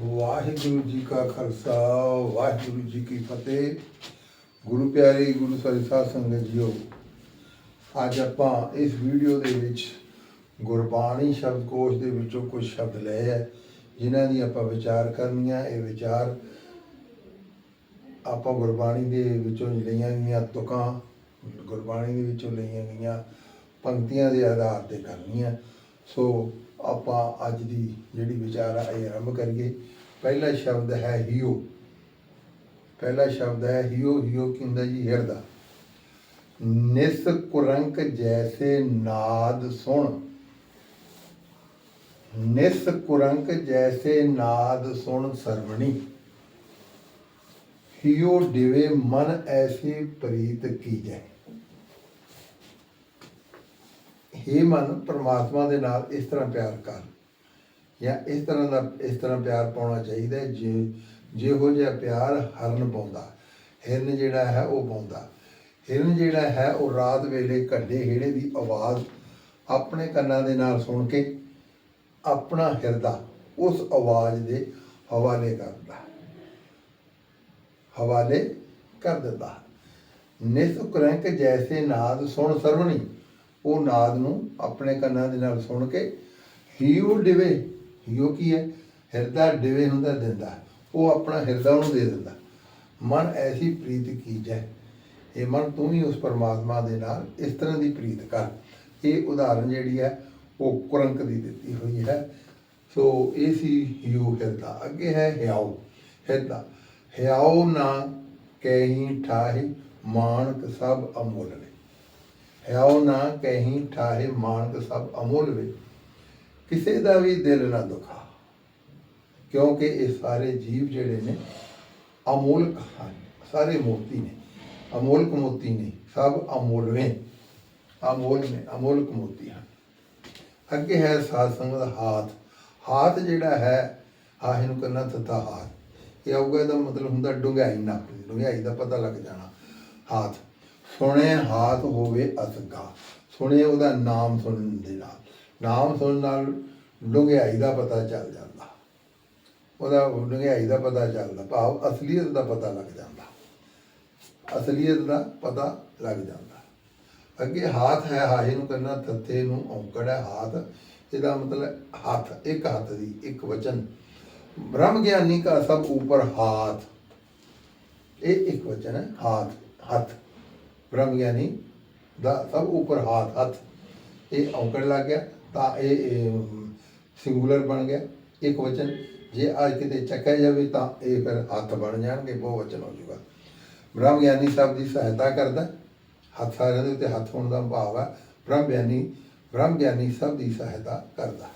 ਵਾਹਿਗੁਰੂ ਜੀ ਕਾ ਖਾਲਸਾ, ਵਾਹਿਗੁਰੂ ਜੀ ਕੀ ਫਤਿਹ। ਗੁਰੂ ਪਿਆਰੇ, ਗੁਰੂ ਸਾਰੀ ਸਾਧ ਸੰਗਤ ਜੀਓ, ਅੱਜ ਆਪਾਂ ਇਸ ਵੀਡੀਓ ਦੇ ਵਿੱਚ ਗੁਰਬਾਣੀ ਸ਼ਬਦਕੋਸ਼ ਦੇ ਵਿੱਚੋਂ ਕੁਝ ਸ਼ਬਦ ਲਏ ਹੈ, ਜਿਨ੍ਹਾਂ ਦੀ ਆਪਾਂ ਵਿਚਾਰ ਕਰਨੀ ਆ ਇਹ ਵਿਚਾਰ ਆਪਾਂ ਗੁਰਬਾਣੀ ਦੇ ਵਿੱਚੋਂ ਲਈਆਂ ਗਈਆਂ ਤੁਕਾਂ, ਗੁਰਬਾਣੀ ਦੇ ਵਿੱਚੋਂ ਲਈਆਂ ਗਈਆਂ ਪੰਕਤੀਆਂ ਦੇ ਆਧਾਰ ਤੇ ਕਰਨੀਆਂ। ਸੋ ਆਪਾਂ ਅੱਜ ਦੀ ਜਿਹੜੀ ਵਿਚਾਰ ਆ, ਇਹ ਆਰੰਭ ਕਰੀਏ। ਪਹਿਲਾ ਸ਼ਬਦ ਹੈ ਹਿਓ। ਪਹਿਲਾ ਸ਼ਬਦ ਹੈ ਹਿਓ। ਹਿਓ ਕੀ ਹੁੰਦਾ ਜੀ? ਹਿਰਦਾ। ਨਿਸ ਕੁਰੰਕ ਜੈਸੇ ਨਾਦ ਸੁਣ। ਨਿਸ ਕੁਰੰਕ ਜੈਸੇ ਨਾਦ ਸੁਣ ਸਰਵਣੀ। ਹਿਓ ਦਿਵੇ ਮਨ ਐਸੀ ਪ੍ਰੀਤ ਕੀਜੈ हे ਮਨ ਪਰਮਾਤਮਾ ਦੇ ਨਾਲ ਇਸ ਤਰ੍ਹਾਂ ਪਿਆਰ ਕਰ। ਜਾਂ ਇਸ ਤਰ੍ਹਾਂ ਦਾ, ਇਸ ਤਰ੍ਹਾਂ ਪਿਆਰ ਪਾਉਣਾ ਚਾਹੀਦਾ ਜੇ, ਜਿਹੋ ਜਿਹਾ ਪਿਆਰ ਹਰਨ ਪਾਉਂਦਾ। ਹਿਰਨ ਜਿਹੜਾ ਹੈ ਉਹ ਪਾਉਂਦਾ। ਹਿਰਨ ਜਿਹੜਾ ਹੈ ਉਹ ਰਾਤ ਵੇਲੇ ਘੱਡੇ ਹੇੜੇ ਦੀ ਆਵਾਜ਼ ਆਪਣੇ ਕੰਨਾਂ ਦੇ ਨਾਲ ਸੁਣ ਕੇ ਆਪਣਾ ਹਿਰਦਾ ਉਸ ਆਵਾਜ਼ ਦੇ ਹਵਾਲੇ ਕਰਦਾ ਹਵਾਲੇ ਕਰ ਦਿੰਦਾ। ਨਿਸ ਕੁਰੰਕ ਜੈਸੇ ਨਾਦ ਸੁਣ ਸਰਵਣੀ। ਉਹ ਨਾਦ ਨੂੰ ਆਪਣੇ ਕੰਨਾਂ ਦੇ ਨਾਲ ਸੁਣ ਕੇ ਹੀਉ ਡਿਵੇ ਹੀਉ ਕੀ ਹੈ? ਹਿਰਦਾ ਡਿਵੇ ਹੁੰਦਾ ਦਿੰਦਾ। ਉਹ ਆਪਣਾ ਹਿਰਦਾ ਉਹਨੂੰ ਦੇ ਦਿੰਦਾ। ਮਨ ਐਸੀ ਪ੍ਰੀਤ ਕੀਜੈ ਇਹ ਮਨ ਤੂੰ ਹੀ ਉਸ ਪਰਮਾਤਮਾ ਦੇ ਨਾਲ ਇਸ ਤਰ੍ਹਾਂ ਦੀ ਪ੍ਰੀਤ ਕਰ। ਇਹ ਉਦਾਹਰਨ ਜਿਹੜੀ ਹੈ, ਉਹ ਕੁਰੰਕ ਦੀ ਦਿੱਤੀ ਹੋਈ ਹੈ। ਸੋ ਇਹ ਸੀ ਹਿਉ ਹਿਰਦਾ। ਅੱਗੇ ਹੈ ਹਿਆਉ ਹਿਰਦਾ। ਹਿਆਉ ਨਾ ਕਹੀਂ ਠਾਹੀ, ਮਾਨਕ ਸਭ ਅਮੁੱਲ ਨੇ ਹਿਆਉ ਨਾ ਕਹੀਂ ਠਾਹੇ ਮਾਨਕ ਸਭ ਅਮੁੱਲ ਵੇ ਕਿਸੇ ਦਾ ਵੀ ਦਿਲ ਨਾ ਦੁਖਾ, ਕਿਉਂਕਿ ਇਹ ਸਾਰੇ ਜੀਵ ਜਿਹੜੇ ਨੇ ਅਮੋਲਕ ਹਨ, ਸਾਰੇ ਮੋਤੀ ਨੇ, ਅਮੋਲਕ ਮੋਤੀ ਨੇ ਸਭ ਅਮੋਲਵੇਂ, ਅਮੋਲ ਨੇ, ਅਮੋਲਕ ਮੋਤੀ ਹਨ। ਅੱਗੇ ਹੈ ਸਾਧ ਸੰਗਤ ਹਾਥ ਹਾਥ ਜਿਹੜਾ ਹੈ ਆਹੇ ਨੂੰ ਕਰਨਾ ਤਤਾ ਹਾਥ, ਇਹ ਆਊਗਾ ਇਹਦਾ ਮਤਲਬ ਹੁੰਦਾ ਡੁੰਗਾਈ ਨਾ ਡੁੰਗਾਈ ਦਾ ਪਤਾ ਲੱਗ ਜਾਣਾ, ਹਾਥ। ਸੁਣੇ ਹਾਥ ਹੋਵੇ ਅਸਗਾ ਸੁਣੇ ਉਹਦਾ ਨਾਮ ਸੁਣਨ ਦੇ ਨਾਲ। ਨਾਮ ਸੁਣਨ ਨਾਲ ਡੁੰਗਾਈ ਦਾ ਪਤਾ ਚੱਲ ਜਾਂਦਾ। ਉਹਦਾ ਡੁੰਗਾਈ ਦਾ ਪਤਾ ਚੱਲਦਾ ਭਾਵ ਅਸਲੀਅਤ ਦਾ ਪਤਾ ਲੱਗ ਜਾਂਦਾ। ਅਸਲੀਅਤ ਦਾ ਪਤਾ ਲੱਗ ਜਾਂਦਾ। ਅੱਗੇ ਹਾਥ ਹੈ ਹਾਹੇ ਨੂੰ ਕਰਨਾ ਤੱਤੇ ਨੂੰ ਔਂਕੜ ਹੈ ਹਾਥ। ਇਹਦਾ ਮਤਲਬ ਹੱਥ, ਇੱਕ ਹੱਥ ਦੀ ਇੱਕ ਵਚਨ। ਬ੍ਰਹਮ ਗਿਆਨੀ ਦਾ ਸਭ ਉੱਪਰ ਹਾਥ। ਇਹ ਇੱਕ ਵਚਨ ਹੈ, ਹਾਥ, ਹੱਥ। ਬ੍ਰਹਮ ਗਿਆਨੀ ਦਾ ਸਭ ਉੱਪਰ ਹਾਥ, ਹੱਥ। ਇਹ ਔਂਕੜ ਲੱਗ ਗਿਆ, ਤਾਂ ਇਹ ਸਿੰਗੂਲਰ ਬਣ ਗਿਆ। ਇੱਕ ਵਚਨ, ਜੇ ਅੱਜ ਕਿਤੇ ਚੱਕਿਆ ਜਾਵੇ ਤਾਂ ਇਹ ਫਿਰ ਹੱਥ ਬਣ ਜਾਣਗੇ ਬਹੁ ਵਚਨ ਹੋ ਜਾਊਗਾ। ਬ੍ਰਹਮ ਗਿਆਨੀ ਸਭ ਦੀ ਸਹਾਇਤਾ ਕਰਦਾ, ਹੱਥ ਸਾਰਿਆਂ ਦੇ ਉੱਤੇ ਹੱਥ ਹੋਣ ਦਾ ਭਾਵ ਹੈ ਬ੍ਰਹਮ ਗਿਆਨੀ ਬ੍ਰਹਮ ਗਿਆਨੀ ਸਭ ਦੀ ਸਹਾਇਤਾ ਕਰਦਾ।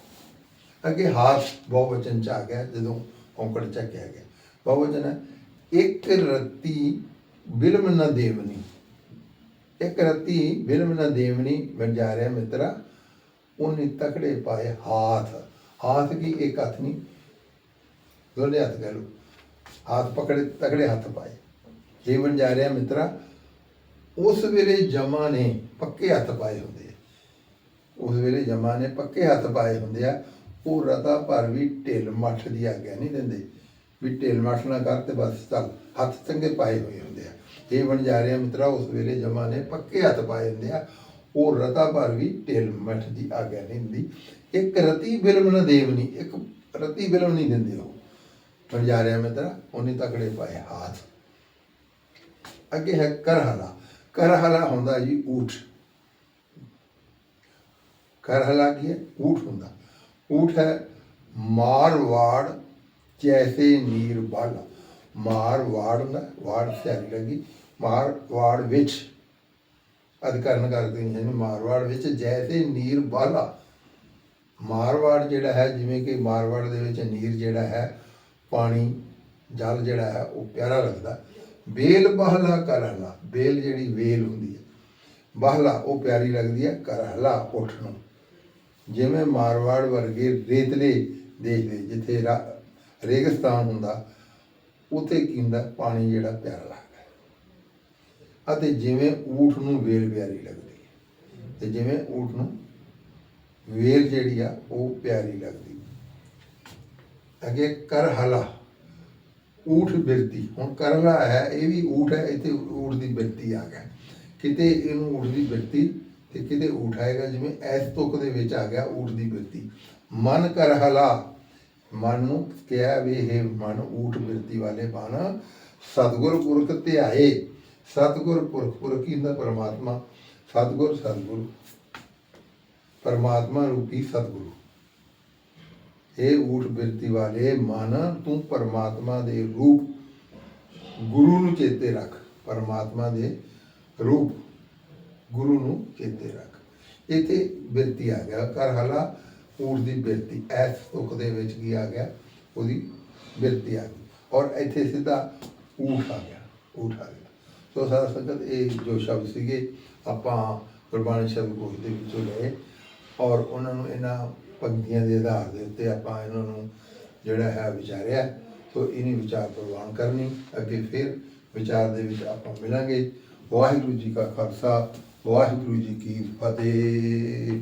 ਅੱਗੇ ਹਾਥ ਬਹੁ ਵਚਨ ਚ ਆ ਗਿਆ, ਜਦੋਂ ਔਂਕੜ ਚੱਕਿਆ ਗਿਆ। ਬਹੁ ਵਚਨ ਹੈ, ਇੱਕ ਰਤੀ ਬਿਲਮ ਨਾ ਦੇਵਨੀ। ਇੱਕ ਰਤੀ ਬਿਲਮ ਨਾ ਦੇਵਨੀ ਵੰਜਾਰਿਆ ਮਿੱਤਰਾ, ਉਹਨੇ ਤਕੜੇ ਪਾਏ ਹਾਥ। ਹਾਥ ਕੀ ਇੱਕ ਹੱਥ ਨਹੀਂ, ਦੋਨੇ ਹੱਥ ਕਹਿ ਲਓ। ਹੱਥ ਪਕੜੇ, ਤਕੜੇ ਹੱਥ ਪਾਏ। ਇਹ ਵੰਜਾਰਿਆ ਮਿੱਤਰਾ। ਉਸ ਵੇਲੇ ਜਮਾ ਨੇ ਪੱਕੇ ਹੱਥ ਪਾਏ ਹੁੰਦੇ ਆ। ਉਸ ਵੇਲੇ ਜਮਾ ਨੇ ਪੱਕੇ ਹੱਥ ਪਾਏ ਹੁੰਦੇ ਆ। ਉਹ ਰਤਾ ਭਰ ਵੀ ਢਿੱਲ ਮੱਠ ਦੀ ਆਗਿਆ ਨਹੀਂ ਦਿੰਦੇ। ਵੀ ਢਿੱਲ ਮੱਠ ਨਾ ਕਰ ਤੇ ਬਸ ਚੱਲ, ਹੱਥ ਚੰਗੇ ਪਾਏ ਹੋਏ ਹੁੰਦੇ ਆ। ਇਹ ਬਣ ਮਿੱਤਰਾ, ਉਸ ਵੇਲੇ ਜਮਾ ਨੇ ਪੱਕੇ ਹੱਥ ਪਾਏ ਹੁੰਦੇ ਆ। ਉਹ ਰਤਾ ਭਰ ਵੀ ਢਿੱਲ ਮੱਠ ਦੀ ਆਗਿਆ ਨਹੀਂ ਦਿੰਦੀ ਇੱਕ ਰਤੀ ਬਿਲਮ ਨਾ ਦੇਵਨੀ ਇੱਕ ਰਤੀ ਬਿਲਮ ਨਹੀਂ ਦਿੰਦੇ ਉਹ। ਬਣ ਮਿੱਤਰਾ, ਉਹਨੇ ਤਕੜੇ ਪਾਏ ਹੱਥ। ਅੱਗੇ ਹੈ ਕਰਹਲਾ। ਕਰਹਲਾ ਹੁੰਦਾ ਜੀ ਊਠ। ਕਰਹਲਾ ਕੀ ਹੈ? ਊਠ ਹੁੰਦਾ। ਊਠ ਹੈ ਮਾਰਵਾੜ ਜੈਸੇ ਨੀਰ ਬਾਲਾ। ਮਾਰਵਾੜ ਹੁੰਦਾ ਵਾੜ ਸਿਆਰੀ ਲੱਗੀ। ਮਾਰਵਾੜ ਵਿੱਚ ਅਧਿਕਰਨ ਕਰਦੇ ਨੇ ਮਾਰਵਾੜ ਵਿੱਚ ਜੈਸੇ ਨੀਰ ਬਾਲਾ। ਮਾਰਵਾੜ ਜਿਹੜਾ ਹੈ, ਜਿਵੇਂ ਕਿ ਮਾਰਵਾੜ ਦੇ ਵਿੱਚ ਨੀਰ ਜਿਹੜਾ ਹੈ, ਪਾਣੀ, ਜਲ ਜਿਹੜਾ ਹੈ, ਉਹ ਪਿਆਰਾ ਲੱਗਦਾ। ਬੇਲ ਬਹਲਾ ਕਰਹਲਾ, ਬੇਲ ਜਿਹੜੀ ਵੇਲ ਹੁੰਦੀ ਹੈ। ਬਹਲਾ, ਉਹ ਪਿਆਰੀ ਲੱਗਦੀ ਹੈ, ਕਰਹਲਾ ਉੱਠ ਨੂੰ। ਜਿਵੇਂ ਮਾਰਵਾੜ ਵਰਗੇ ਰੇਤਲੇ ਦੇਸ਼ ਦੇ ਜਿੱਥੇ ਰਾ- ਰੇਗਿਸਤਾਨ ਹੁੰਦਾ ਉੱਥੇ ਕੀ ਪਾਣੀ ਜਿਹੜਾ ਪਿਆਰਾ ਲੱਗਦਾ ਅਤੇ ਜਿਵੇਂ ਊਠ ਨੂੰ ਵੇਲ ਪਿਆਰੀ ਲੱਗਦੀ ਹੈ, ਤੇ ਜਿਵੇਂ ਊਠ ਨੂੰ ਵੇਲ ਜਿਹੜੀ ਆ, ਉਹ ਪਿਆਰੀ ਲੱਗਦੀ ਅੱਗੇ ਕਰਹਲਾ, ਊਠ ਬਿਰਤੀ ਹੁਣ ਕਰਹਲਾ ਹੈ, ਇਹ ਵੀ ਊਠ ਹੈ, ਇੱਥੇ ਊਠ ਦੀ ਬਿਰਤੀ ਆ ਗਿਆ। ਕਿਤੇ ਇਹਨੂੰ ਊਠ ਦੀ ਬਿਰਤੀ ਤੇ ਕਿਤੇ ਊਠ ਆਏਗਾ, ਜਿਵੇਂ ਐਸ ਤੁਕ ਦੇ ਵਿੱਚ ਆ ਗਿਆ, ਊਠ ਦੀ ਬਿਰਤੀ। ਮਨ ਕਰਹਲਾ ਮਨ ਨੂੰ ਕਿਹਾ ਵੀ ਇਹ ਮਨ, ਊਠ ਬਿਰਤੀ ਵਾਲੇ ਬਣ, ਸਤਿਗੁਰ ਪੁਰਖ ਧਿਆਏ। ਸਤਿਗੁਰ ਪੁਰਖ ਪੁਰਖ ਕੀ ਹੁੰਦਾ ਪਰਮਾਤਮਾ। ਸਤਿਗੁਰ ਸਤਿਗੁਰ। ਪਰਮਾਤਮਾ ਰੂਪੀ ਸਤਿਗੁਰੂ। ਇਹ ਊਠ ਬਿਰਤੀ ਵਾਲੇ ਮਨ, ਤੂੰ ਪਰਮਾਤਮਾ ਦੇ ਰੂਪ। ਗੁਰੂ ਨੂੰ ਚੇਤੇ ਰੱਖ, ਪਰਮਾਤਮਾ ਦੇ ਰੂਪ। ਗੁਰੂ ਨੂੰ ਚੇਤੇ ਰੱਖ। ਇੱਥੇ ਬਿਰਤੀ ਆ ਗਿਆ ਕਰ ਹਲਾ ਊਠ ਦੀ ਬਿਰਤੀ ਐਸ ਤੁਕ ਦੇ ਵਿੱਚ ਕੀ ਆ ਗਿਆ? ਉਹਦੀ ਬਿਰਤੀ ਆ ਗਈ। ਔਰ ਇੱਥੇ ਸਿੱਧਾ ਊਠ ਆ ਗਿਆ, ਊਠ ਆ ਗਿਆ। ਸੋ ਸਾਰਾ ਸੰਗਤ, ਇਹ ਜੋ ਸ਼ਬਦ ਸੀਗੇ, ਆਪਾਂ ਗੁਰਬਾਣੀ ਸ਼ਬਦ ਕੋਸ਼ ਦੇ ਵਿੱਚੋਂ ਲਏ ਔਰ ਉਹਨਾਂ ਨੂੰ ਇਹਨਾਂ ਪੰਕਤੀਆਂ ਦੇ ਆਧਾਰ ਦੇ ਉੱਤੇ ਆਪਾਂ ਇਹਨਾਂ ਨੂੰ ਜਿਹੜਾ ਹੈ ਵਿਚਾਰਿਆ। ਸੋ ਇਹਨੀ ਵਿਚਾਰ ਪ੍ਰਵਾਨ ਕਰਨੀ, ਅੱਗੇ ਫਿਰ ਵਿਚਾਰ ਦੇ ਵਿੱਚ ਆਪਾਂ ਮਿਲਾਂਗੇ। ਵਾਹਿਗੁਰੂ ਜੀ ਕਾ ਖਾਲਸਾ, ਵਾਹਿਗੁਰੂ ਜੀ ਕੀ ਫਤਿਹ।